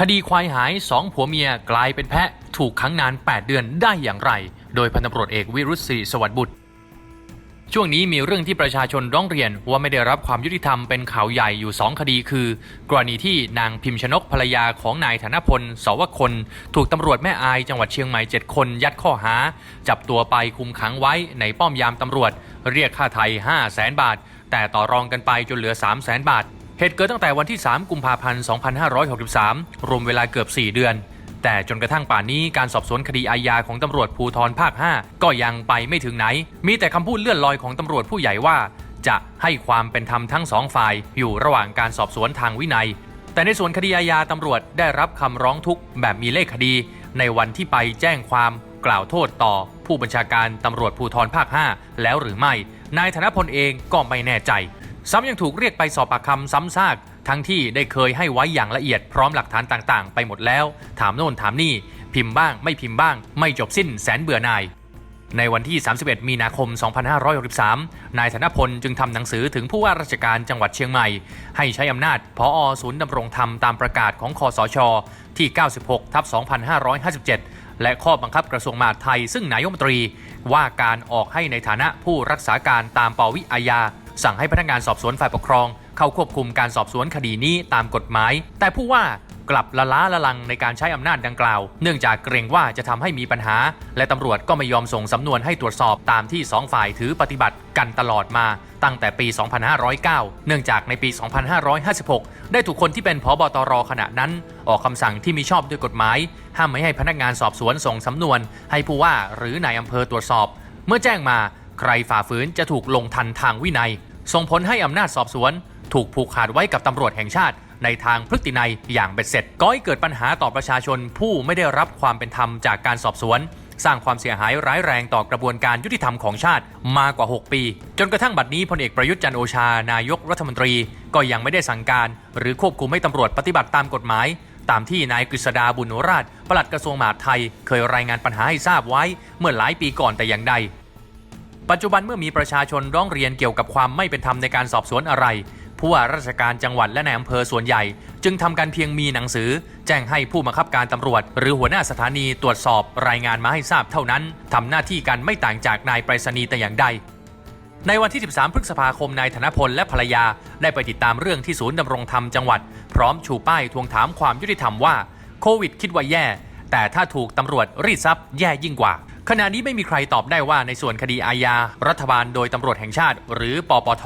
คดีควายหายสองผัวเมียกลายเป็นแพะถูกขังนาน 8 เดือนได้อย่างไร โดยพันตำรวจเอกวิรุษศรีสวัสดิ์บุตร ช่วงนี้มีเรื่องที่ประชาชนร้องเรียนว่าไม่ได้รับความยุติธรรมเป็นข่าวใหญ่อยู่ 2 คดีคือ กรณีที่นางพิมชนกภรรยาของนายธนพลสวคน ถูกตำรวจแม่อายจังหวัดเชียงใหม่ 7 คนยัดข้อหา จับตัวไปคุมขังไว้ในป้อมยามตำรวจ เรียกค่าไทย 5 0 0แสนบาท แต่ต่อรองกันไปจนเหลือ 3 0 0แสนบาท เหตุเกิดตั้งแต่วันที่ 3 กุมภาพันธ์ 2563 รวมเวลาเกือบ 4 เดือน แต่จนกระทั่งป่านนี้การสอบสวนคดีอาญาของตำรวจภูธรภาค 5 ก็ยังไปไม่ถึงไหน มีแต่คำพูดเลื่อนลอยของตำรวจผู้ใหญ่ว่า จะให้ความเป็นธรรมทั้งสองฝ่าย อยู่ระหว่างการสอบสวนทางวินัย แต่ในส่วนคดีอาญาตำรวจได้รับคำร้องทุกข์แบบมีเลขคดี ในวันที่ไปแจ้งความกล่าวโทษต่อ ผู้บัญชาการตำรวจภูธรภาค 5 แล้วหรือไม่ นายธนพลเองก็ไม่แน่ใจ ซ้ำยังถูกเรียกไปสอบปากคำซ้ำซาก ทั้งที่ได้เคยให้ไว้อย่างละเอียดพร้อมหลักฐานต่างๆ ไปหมดแล้ว ถามโน่นถามนี่ พิมพ์บ้างไม่พิมพ์บ้าง ไม่จบสิ้นแสนเบื่อหน่าย ในวันที่ 31 มีนาคม 2563 นายธนพลจึงทำหนังสือถึงผู้ว่าราชการจังหวัดเชียงใหม่ ให้ใช้อำนาจพอศูนย์ดำรงธรรมตามประกาศของคอสช ที่ 96ทับ2557และข้อบังคับกระทรวงมหาดไทยซึ่งนายกรัฐมนตรี ว่าการออกให้ในฐานะผู้รักษาการตามปวิอาญา สั่งให้พนักงานสอบสวนฝ่ายปกครอง เข้าควบคุมการสอบสวนคดีนี้ตามกฎหมาย แต่ผู้ว่ากลับละล้าละลังในการใช้อำนาจดังกล่าว เนื่องจากเกรงว่าจะทำให้มีปัญหา และตำรวจก็ไม่ยอมส่งสำนวนให้ตรวจสอบตามที่สองฝ่ายถือปฏิบัติกันตลอดมา ตั้งแต่ปี 2509 เนื่องจากในปี 2556 ได้ถูกคนที่เป็นผบตรขณะนั้น ออกคำสั่งที่มีชอบด้วยกฎหมาย ห้ามไม่ให้พนักงานสอบสวนส่งสำนวน ให้ผู้ว่าหรือนายอำเภอตรวจสอบ เมื่อแจ้งมา ใครฝ่าฝืนจะถูกลงทันทางวินัย ส่งผลให้อำนาจสอบสวน ถูกผูกขาดไว้กับตำรวจแห่งชาติ ในทางพฤตินัยอย่างเบ็ดเสร็จก่อให้เกิดปัญหาต่อประชาชนผู้ไม่ได้รับความเป็นธรรมจากการสอบสวน สร้างความเสียหายร้ายแรงต่อกระบวนการยุติธรรมของชาติมากว่า 6 ปี จนกระทั่งบัดนี้พลเอกประยุทธ์จันโอชานายกรัฐมนตรี ก็ยังไม่ได้สั่งการ หรือควบคุมให้ตำรวจปฏิบัติตามกฎหมายตามที่นายกฤษดาบุญราชปลัดกระทรวงมหาดไทย เคยรายงานปัญหาให้ทราบไว้เมื่อหลายปีก่อนแต่อย่างใด ปัจจุบันเมื่อมีประชาชนร้องเรียนเกี่ยวกับความไม่เป็นธรรมในการสอบสวนอะไร ผู้ว่าราชการจังหวัดและในอำเภอส่วนใหญ่ จึงทำการเพียงมีหนังสือ แจ้งให้ผู้บังคับการตำรวจ หรือหัวหน้าสถานีตรวจสอบรายงานมาให้ทราบเท่านั้นทำหน้าที่กันไม่ต่างจากนายไปรษณีย์แต่อย่างใด ในวันที่ 13 พฤษภาคมนายธนพลและภรรยาได้ไปติดตามเรื่องที่ศูนย์ดำรงธรรมจังหวัด พร้อมชูป้ายทวงถามความยุติธรรมว่าโควิดคิดว่าแย่ แต่ถ้าถูกตำรวจรีดทรัพย์แย่ยิ่งกว่า ขณะนี้ไม่มีใครตอบได้ว่าในส่วนคดีอาญา รัฐบาลโดยตำรวจแห่งชาติ หรือปปท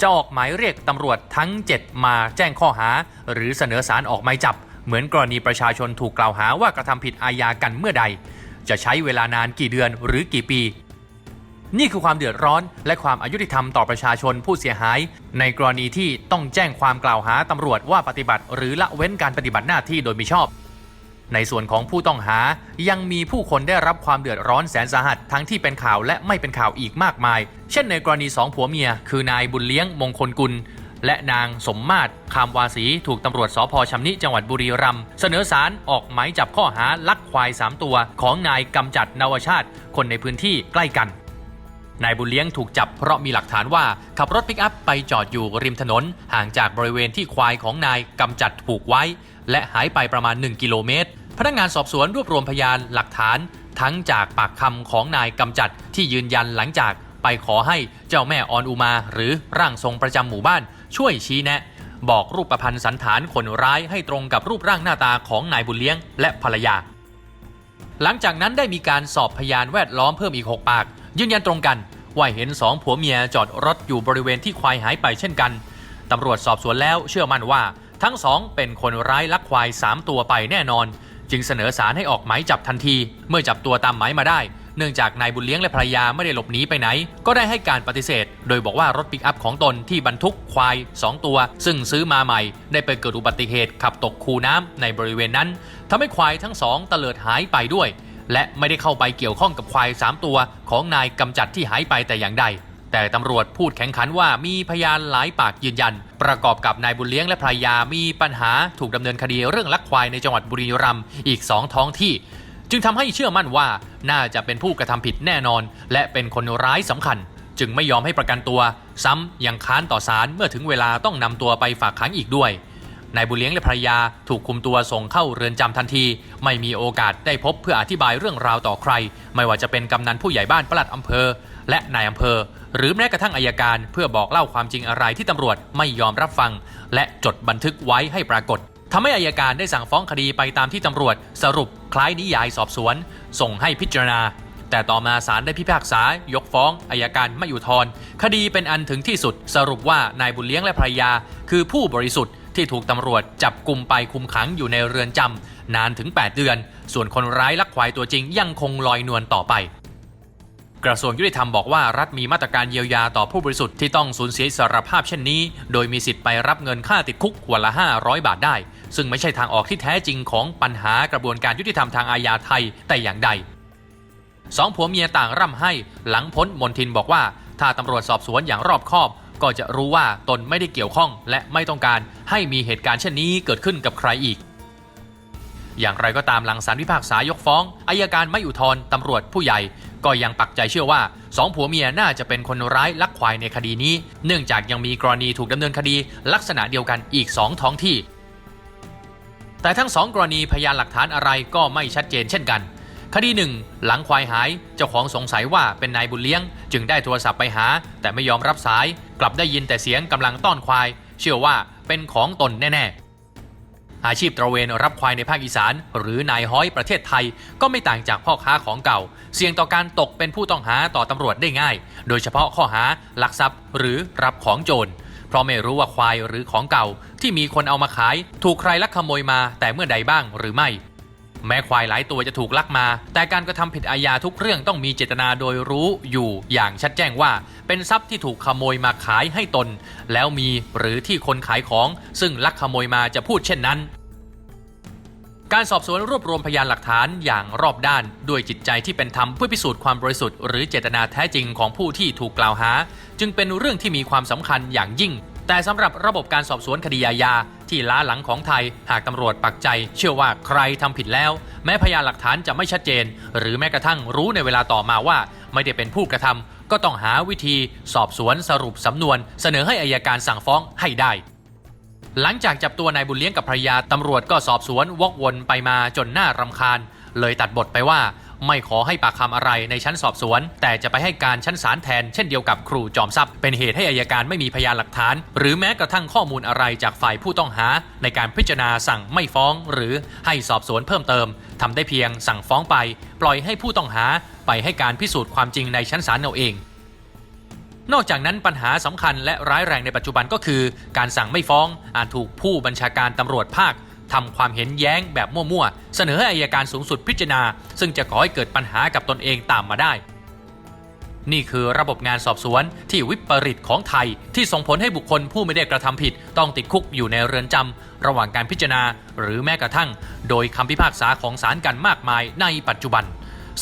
จะออกหมายเรียกตำรวจทั้ง 7 มาแจ้งข้อหา หรือเสนอสารออกหมายจับ เหมือนกรณีประชาชนถูกกล่าวหาว่ากระทำผิดอาญากันเมื่อใด จะใช้เวลานานกี่เดือนหรือกี่ปี นี่คือความเดือดร้อน และความอายุติธรรมต่อประชาชนผู้เสียหาย ในกรณีที่ต้องแจ้งความกล่าวหาตำรวจว่าปฏิบัติ หรือละเว้นการปฏิบัติหน้าที่โดยมิชอบ ในส่วนของผู้ต้องหายังมีผู้คนได้รับความเดือดร้อนแสนสาหัสทั้งที่เป็นข่าวและไม่เป็นข่าวอีกมากมาย เช่นในกรณีสองผัวเมีย คือนายบุญเลี้ยงมงคลกุล และนางสมมาตรคามวาสีถูกตำรวจสพชำนิจังหวัดบุรีรัมย์เสนอสารออกหมายจับข้อหาลักควาย 3 ตัว ของนายกำจัดนวชาติ คนในพื้นที่ใกล้กัน นายบุญเลี้ยงถูกจับเพราะมีหลักฐานว่าขับรถปิกอัพไปจอดอยู่ริมถนน ห่างจากบริเวณที่ควายของนายกำจัดผูกไว้ และหายไปประมาณ 1 กิโลเมตร พนักงานสอบสวนรวบรวมพยานหลักฐาน ทั้งจากปากคำของนายกำจัดที่ยืนยันหลังจาก ไปขอให้เจ้าแม่ออนอุมา หรือร่างทรงประจำหมู่บ้าน ช่วยชี้แนะ บอกรูปประพันธ์สันฐานคนร้ายให้ตรงกับรูปร่างหน้าตาของนายบุญเลี้ยง และภรรยาหลังจากนั้นได้มีการสอบพยานแวดล้อมเพิ่มอีก 6 ปาก ยืนยันตรงกัน ว่าเห็นสองผัวเมียจอดรถอยู่บริเวณที่ควายหายไปเช่นกันตำรวจสอบสวนแล้วเชื่อมั่นว่า ทั้งสองเป็นคนร้ายลักควาย 3 ตัวไปแน่นอน จึงเสนอสารให้ออกหมายจับทันที เมื่อจับตัวตามหมายมาได้ เนื่องจากนายบุญเลี้ยงและภรรยาไม่ได้หลบหนีไปไหน ก็ได้ให้การปฏิเสธ โดยบอกว่ารถปิกอัพของตนที่บรรทุกควาย 2 ตัว ซึ่งซื้อมาใหม่ ได้ไปเกิดอุบัติเหตุขับตกคูน้ำในบริเวณนั้นทำให้ควายทั้งสองเตลิดหายไปด้วย และไม่ได้เข้าไปเกี่ยวข้องกับควาย 3 ตัวของนายกำจัดที่หายไปแต่อย่างใด แต่ตำรวจพูดแข็งขันว่ามีพยานหลายปากยืนยัน ประกอบกับนายบุญเลี้ยงและภรรยามีปัญหาถูกดำเนินคดีเรื่องลักควายในจังหวัดบุรีรัมย์อีก2ท้องที่ จึงทำให้เชื่อมั่นว่าน่าจะเป็นผู้กระทำผิดแน่นอน และเป็นคนร้ายสำคัญ จึงไม่ยอมให้ประกันตัว ซ้ำยังค้านต่อศาลเมื่อถึงเวลาต้องนำตัวไปฝากขังอีกด้วย นายบุญเลี้ยงและภรรยาถูกคุมตัวส่งเข้าเรือนจำทันที ไม่มีโอกาสได้พบเพื่ออธิบายเรื่องราวต่อใคร ไม่ว่าจะเป็นกำนันผู้ใหญ่บ้านปลัดอำเภอ และนายอำเภอ หรือแม้กระทั่งอายการ เพื่อบอกเล่าความจริงอะไรที่ตำรวจไม่ยอมรับฟัง และจดบันทึกไว้ให้ปรากฏทำให้อายการได้สั่งฟ้องคดีไปตามที่ตำรวจ สรุปคล้ายนิยายสอบสวน ส่งให้พิจารณา แต่ต่อมาศาลได้พิพากษายกฟ้องอายการไม่อุทธรณ์คดีเป็นอันถึงที่สุดสรุปว่านายบุญเลี้ยงและภรรยา คือผู้บริสุทธิ์ ที่ถูกตำรวจจับกลุ่มไปคุมขังอยู่ในเรือนจำนานถึง 8 เดือน ส่วนคนร้ายลักควายตัวจริงยังคงลอยนวลต่อไป กระทรวงยุติธรรมบอกว่ารัฐมีมาตรการเยียวยาต่อผู้บริสุทธิ์ที่ต้องสูญเสียอิสรภาพเช่นนี้ โดยมีสิทธิ์ไปรับเงินค่าติดคุกวันละ 500 บาทได้ ซึ่งไม่ใช่ทางออกที่แท้จริงของปัญหากระบวนการยุติธรรมทางอาญาไทยแต่อย่างใดสองผัวเมียต่างร่ำให้ หลังพ้นมนทินบอกว่า ถ้าตำรวจสอบสวนอย่างรอบคอบ ก็จะรู้ว่าตนไม่ได้เกี่ยวข้อง และไม่ต้องการให้มีเหตุการณ์เช่นนี้เกิดขึ้นกับใครอีก อย่างไรก็ตามหลังสารพิพากษายกฟ้องอายการไม่อุทธรณ์ตำรวจผู้ใหญ่ ก็ยังปักใจเชื่อว่าสองผัวเมียน่าจะเป็นคนร้ายลักควายในคดีนี้ เนื่องจากยังมีกรณีถูกดำเนินคดีลักษณะเดียวกันอีกสองท้องที่ แต่ทั้งสองกรณีพยานหลักฐานอะไรก็ไม่ชัดเจนเช่นกันคดีหนึ่งหลังควายหายเจ้าของสงสัยว่าเป็นนายบุญเลี้ยง จึงได้โทรศัพท์ไปหา แต่ไม่ยอมรับสาย กลับได้ยินแต่เสียงกำลังต้อนควาย เชื่อว่าเป็นของตนแน่ๆ อาชีพตระเวนรับควายในภาคอีสาน หรือนายฮ้อยประเทศไทยก็ไม่ต่างจากพ่อค้าของเก่า เสี่ยงต่อการตกเป็นผู้ต้องหาต่อตำรวจได้ง่าย โดยเฉพาะข้อหาลักทรัพย์หรือรับของโจรเพราะไม่รู้ว่าควายหรือของเก่าที่มีคนเอามาขาย ถูกใครลักขโมยมาแต่เมื่อใดบ้างหรือไม่ แม้ควายหลายตัวจะถูกลักมา แต่การกระทำผิดอาญาทุกเรื่องต้องมีเจตนาโดยรู้อยู่อย่างชัดแจ้งว่า เป็นทรัพย์ที่ถูกขโมยมาขายให้ตน แล้วมีหรือที่คนขายของ ซึ่งลักขโมยมาจะพูดเช่นนั้น การสอบสวนรวบรวมพยานหลักฐานอย่างรอบด้าน ด้วยจิตใจที่เป็นธรรมเพื่อพิสูจน์ความบริสุทธิ์หรือเจตนาแท้จริงของผู้ที่ถูกกล่าวหา จึงเป็นเรื่องที่มีความสำคัญอย่างยิ่ง แต่สำหรับระบบการสอบสวนคดีอาญา ที่ล้าหลังของไทย หากตำรวจปักใจ เชื่อว่าใครทำผิดแล้ว แม้พยานหลักฐานจะไม่ชัดเจน หรือแม้กระทั่งรู้ในเวลาต่อมาว่า ไม่ได้เป็นผู้กระทำก็ต้องหาวิธี สอบสวนสรุปสำนวน เสนอให้อายการสั่งฟ้องให้ได้หลังจากจับตัวนายบุญเลี้ยงกับภรรยาตำรวจก็สอบสวนวกวนไปมาจนน่ารำคาญ เลยตัดบทไปว่า ไม่ขอให้ปากคำอะไรในชั้นสอบสวน แต่จะไปให้การชั้นศาลแทนเช่นเดียวกับครูจอมทรัพย์ เป็นเหตุให้อายการไม่มีพยานหลักฐาน หรือแม้กระทั่งข้อมูลอะไรจากฝ่ายผู้ต้องหา ในการพิจารณาสั่งไม่ฟ้อง หรือให้สอบสวนเพิ่มเติมทำได้เพียงสั่งฟ้องไป ปล่อยให้ผู้ต้องหาไปให้การพิสูจน์ความจริงในชั้นศาลเอาเองนอกจากนั้นปัญหาสำคัญและร้ายแรงในปัจจุบันก็คือ การสั่งไม่ฟ้องอาจถูกผู้บัญชาการตำรวจภาค ทำความเห็นแย้งแบบมั่วๆ เสนอให้อายการสูงสุดพิจารณา ซึ่งจะก่อให้เกิดปัญหากับตนเองตามมาได้ นี่คือระบบงานสอบสวนที่วิปริตของไทย ที่ส่งผลให้บุคคลผู้ไม่ได้กระทำผิด ต้องติดคุกอยู่ในเรือนจำระหว่างการพิจารณา หรือแม้กระทั่ง โดยคำพิพากษาของศาลกันมากมายในปัจจุบัน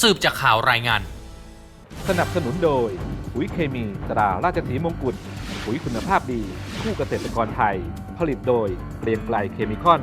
สืบจากข่าวรายงาน สนับสนุนโดยปุ๋ยเคมีตราราชสีมงกุฎปุ๋ยคุณภาพดี คู่เกษตรกรไทย ผลิตโดยเกรียงไกลเคมีคอน